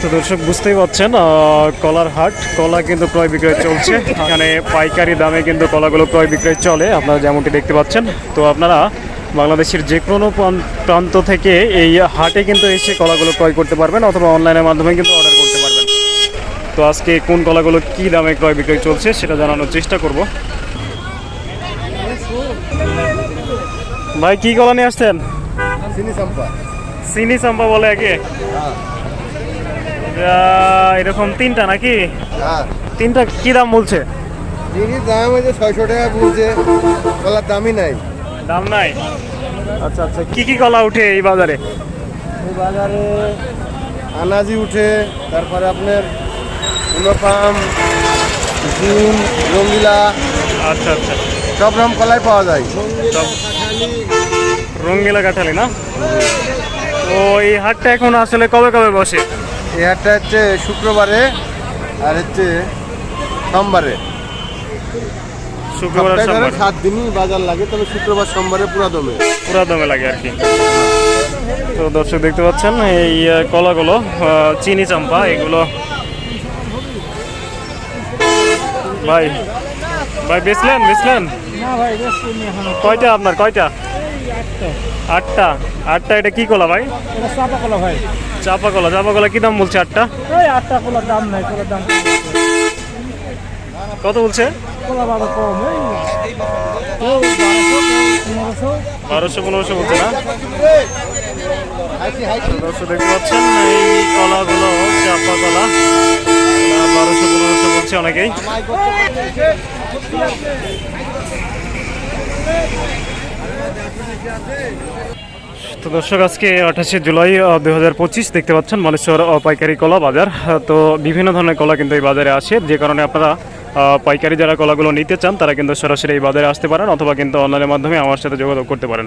তো দর্শক, বুঝতেই পারছেন কলার হাট, কলা কিন্তু ক্রয় বিক্রয় চলছে। এখানে পাইকারি দামে কিন্তু কলাগুলো ক্রয় বিক্রয় চলে, আপনারা যেমনটি দেখতে পাচ্ছেন। তো আপনারা বাংলাদেশের যে কোনো প্রান্ত থেকে এই হাটে কিন্তু এসে কলাগুলো ক্রয় করতে পারবেন, অথবা অনলাইনের মাধ্যমে কিন্তু অর্ডার করতে পারবেন। তো আজকে কোন কলাগুলো কী দামে ক্রয় বিক্রয় চলছে, সেটা জানানোর চেষ্টা করব। ভাই, কি কলা নিয়ে আসছেন? চিনি চাম্পা বলে একে? আহ, এরকম তিনটা নাকি? হ্যাঁ। তিনটা কি দাম বলছে? চিনির দাম হয়েছে ছয়শো টাকা বলছে কলার দামই নাই। দাম নাই? আচ্ছা আচ্ছা। কি কি কলা উঠে এই বাজারে? এই বাজারে আনাজি উঠে তারপরে আপনার উনপাম জুন রঙ্গিলা আচ্ছা আচ্ছা। সব রকম কলাই পাওয়া যায়। রঙ্গিলা কাঠালি না? এই হাটটা এখন আসলে কবে কবে বসে? এই হাটটা হচ্ছে শুক্রবারে আর হচ্ছে সোমবারে। শুক্রবার সোমবার? সাত দিনই বাজার লাগে তবে শুক্রবার সোমবারে পুরা দমে। পুরা দমে লাগে আর কি। তো দর্শক দেখতে পাচ্ছেন এই কলাগুলো চিনি চাম্পা এগুলো। ভাই ভাই বেচলেন বেচলেন? ভাই কয়টা আপনার কয়টা? আটটা। আটটা? এটা কি কলা ভাই? চাপা কলা ভাই। চাপা কলা। চাপা কলা কি দাম বলছে আটটা? ওই আটটা কলার দাম নাই কলার দাম কত বলছে? কলা বারো কম বারোশো পনেরোশো। পনেরোশো বলছে না? দর্শক দেখতে পাচ্ছেন এই কলাগুলো চাপা কলা। বারোশো পনেরোশো বলছে অনেকেই। তো দর্শক আজকে আঠাশে জুলাই দুই হাজার পঁচিশ দেখতে পাচ্ছেন মানেশ্বর আহ, পাইকারি কলা বাজার। তো বিভিন্ন ধরনের কলা কিন্তু এই বাজারে আসে। যে কারণে আপনারা পাইকারি যারা কলাগুলো নিতে চান তারা কিন্তু সরাসরি এই বাজারে আসতে পারেন অথবা কিন্তু অনলাইনের মাধ্যমে আমার সাথে যোগাযোগ করতে পারেন।